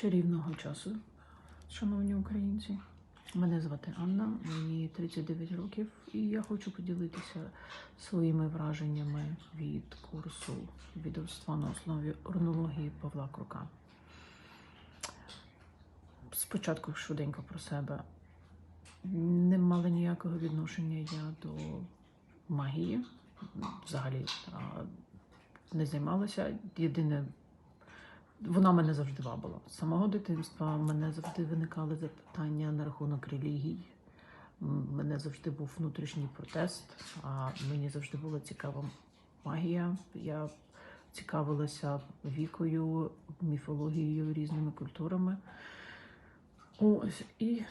Чарівного часу, шановні українці. Мене звати Анна, мені 39 років, і я хочу поділитися своїми враженнями від курсу відомства на основі орнології Павла Крука. Спочатку швиденько про себе. Не мала ніякого відношення я до магії. Взагалі не займалася. Єдине, вона мене завжди вабила. З самого дитинства в мене завжди виникали запитання на рахунок релігій. Мене завжди був внутрішній протест, а мені завжди була цікава магія. Я цікавилася вікою, міфологією, різними культурами. Ось і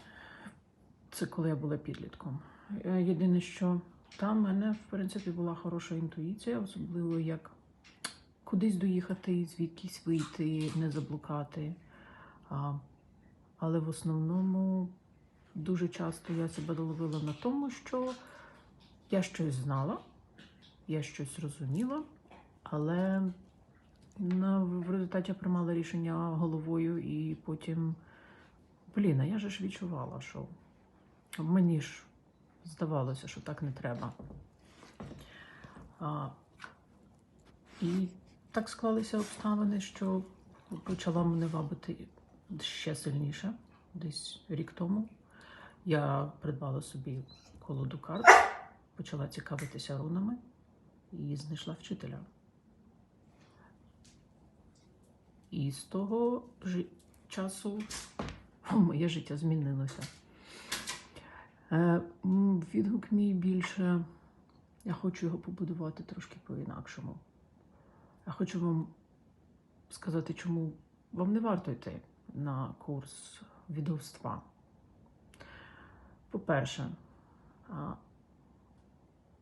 це коли я була підлітком. Е, Єдине, що там в мене, в принципі, була хороша інтуїція, особливо як кудись доїхати, звідкись вийти, не заблукати. А, але в основному дуже часто я себе ловила на тому, що я щось знала, я щось розуміла, але на, в результаті я приймала рішення головою і потім, блін, а я же ж відчувала, що мені ж здавалося, що так не треба. А, і так склалися обставини, що почала мене вабити ще сильніше, десь рік тому. Я придбала собі колоду карт, почала цікавитися рунами і знайшла вчителя. І з того жи- часу моє життя змінилося. Е, Відгук мій більше, я хочу його побудувати трошки по-інакшому. Я хочу вам сказати, чому вам не варто йти на курс відовства. По-перше,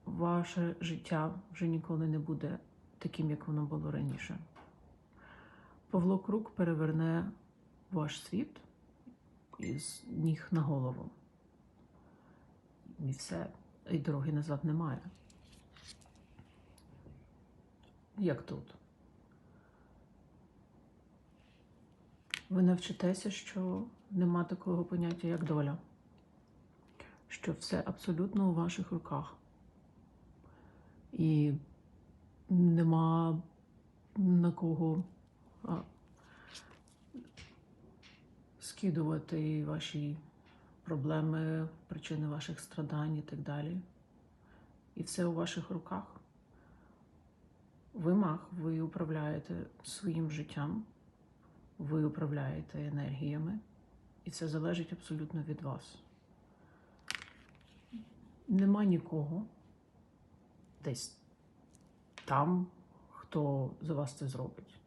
ваше життя вже ніколи не буде таким, як воно було раніше. Павло Крук переверне ваш світ із ніг на голову. І все, і дороги назад немає. Як тут? Ви навчитеся, що нема такого поняття, як доля, що все абсолютно у ваших руках. І нема на кого а, скидувати ваші проблеми, причини ваших страдань і так далі. І все у ваших руках. Ви маг, ви управляєте своїм життям, ви управляєте енергіями, і це залежить абсолютно від вас. Нема нікого десь там, хто за вас це зробить.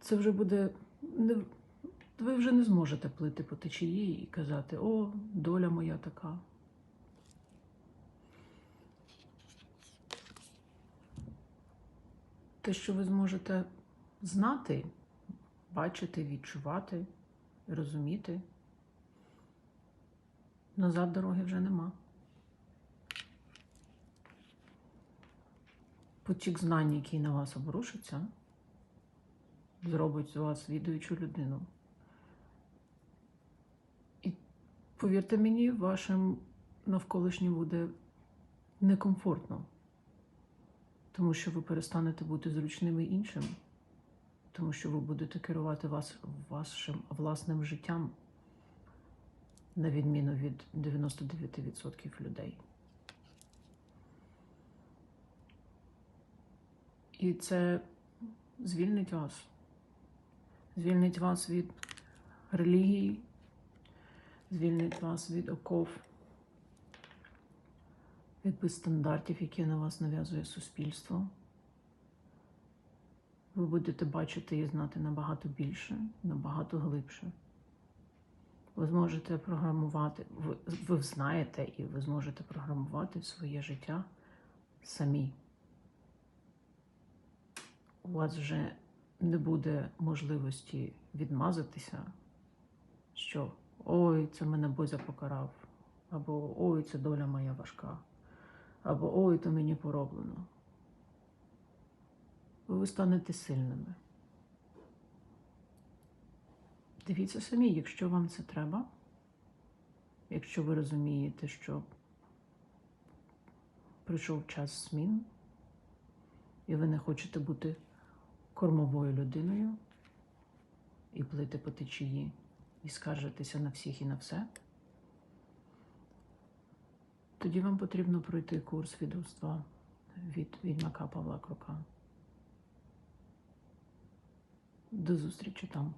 Це вже буде. Ви вже не зможете плити по течії і казати, о, доля моя така. Те, що ви зможете знати, бачити, відчувати, розуміти, назад дороги вже нема. Потік знань, який на вас обрушиться, зробить з вас відуючу людину. І повірте мені, вашим навколишнім буде некомфортно тому що ви перестанете бути зручними іншим, тому що ви будете керувати вас вашим власним життям, на відміну від 99% людей. І це звільнить вас, звільнить вас від релігії, звільнить вас від оков від стандартів, які на вас нав'язує суспільство. Ви будете бачити і знати набагато більше, набагато глибше. Ви зможете програмувати, ви, ви знаєте і ви зможете програмувати своє життя самі. У вас вже не буде можливості відмазатися, що ой, це мене Бозя покарав, або ой, це доля моя важка або ой, то мені пороблено. Ви станете сильними. Дивіться самі, якщо вам це треба, якщо ви розумієте, що прийшов час змін, і ви не хочете бути кормовою людиною і плити по течії, і скаржитися на всіх і на все, тоді вам потрібно пройти курс відомства від відьмака Павла Крука. До зустрічі там.